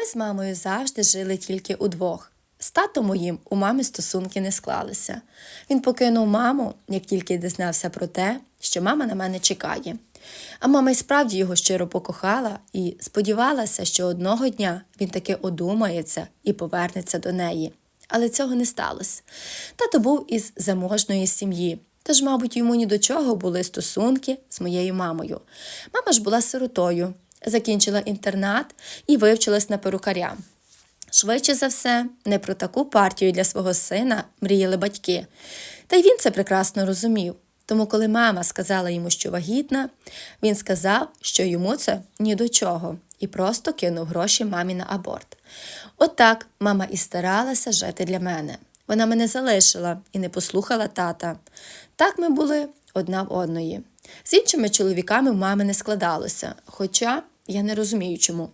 Ми з мамою завжди жили тільки удвох. З татом моїм у мами стосунки не склалися. Він покинув маму, як тільки дізнався про те, що мама на мене чекає. А мама й справді його щиро покохала і сподівалася, що одного дня він таки одумається і повернеться до неї. Але цього не сталося. Тато був із заможної сім'ї, тож, мабуть, йому ні до чого були стосунки з моєю мамою. Мама ж була сиротою, закінчила інтернат і вивчилась на перукаря. Швидше за все, не про таку партію для свого сина мріяли батьки. Та й він це прекрасно розумів. Тому, коли мама сказала йому, що вагітна, він сказав, що йому це ні до чого, і просто кинув гроші мамі на аборт. Отак мама і старалася жити для мене. Вона мене залишила і не послухала тата. Так ми були одна в одної. З іншими чоловіками в мами не складалося, хоча я не розумію чому.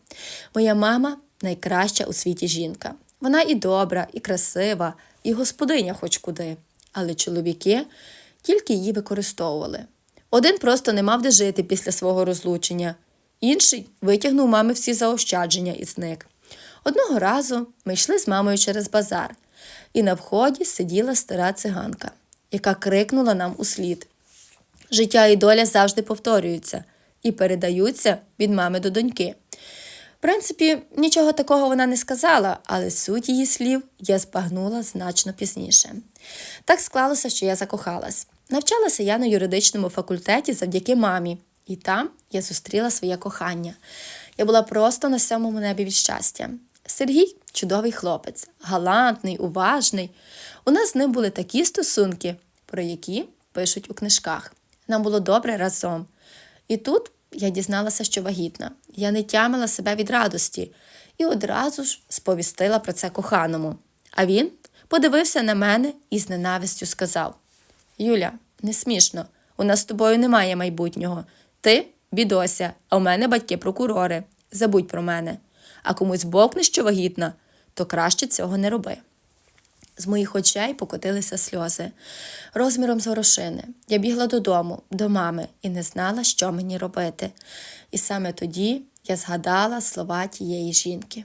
Моя мама найкраща у світі жінка. Вона і добра, і красива, і господиня хоч куди. Але чоловіки тільки її використовували. Один просто не мав де жити після свого розлучення, інший витягнув мами всі заощадження і зник. Одного разу ми йшли з мамою через базар, і на вході сиділа стара циганка, яка крикнула нам услід. Життя і доля завжди повторюються і передаються від мами до доньки. В принципі, нічого такого вона не сказала, але суть її слів я збагнула значно пізніше. Так склалося, що я закохалась. Навчалася я на юридичному факультеті завдяки мамі, і там я зустріла своє кохання. Я була просто на сьомому небі від щастя. Сергій чудовий хлопець, галантний, уважний. У нас з ним були такі стосунки, про які пишуть у книжках. Нам було добре разом. І тут я дізналася, що вагітна. Я не тямила себе від радості і одразу ж сповістила про це коханому. А він подивився на мене і з ненавистю сказав: Юля, не смішно, у нас з тобою немає майбутнього. Ти бідося, а у мене батьки прокурори. Забудь про мене. А комусь бокне, що вагітна, то краще цього не роби. З моїх очей покотилися сльози. Розміром з горошини. Я бігла додому, до мами, і не знала, що мені робити. І саме тоді я згадала слова тієї жінки.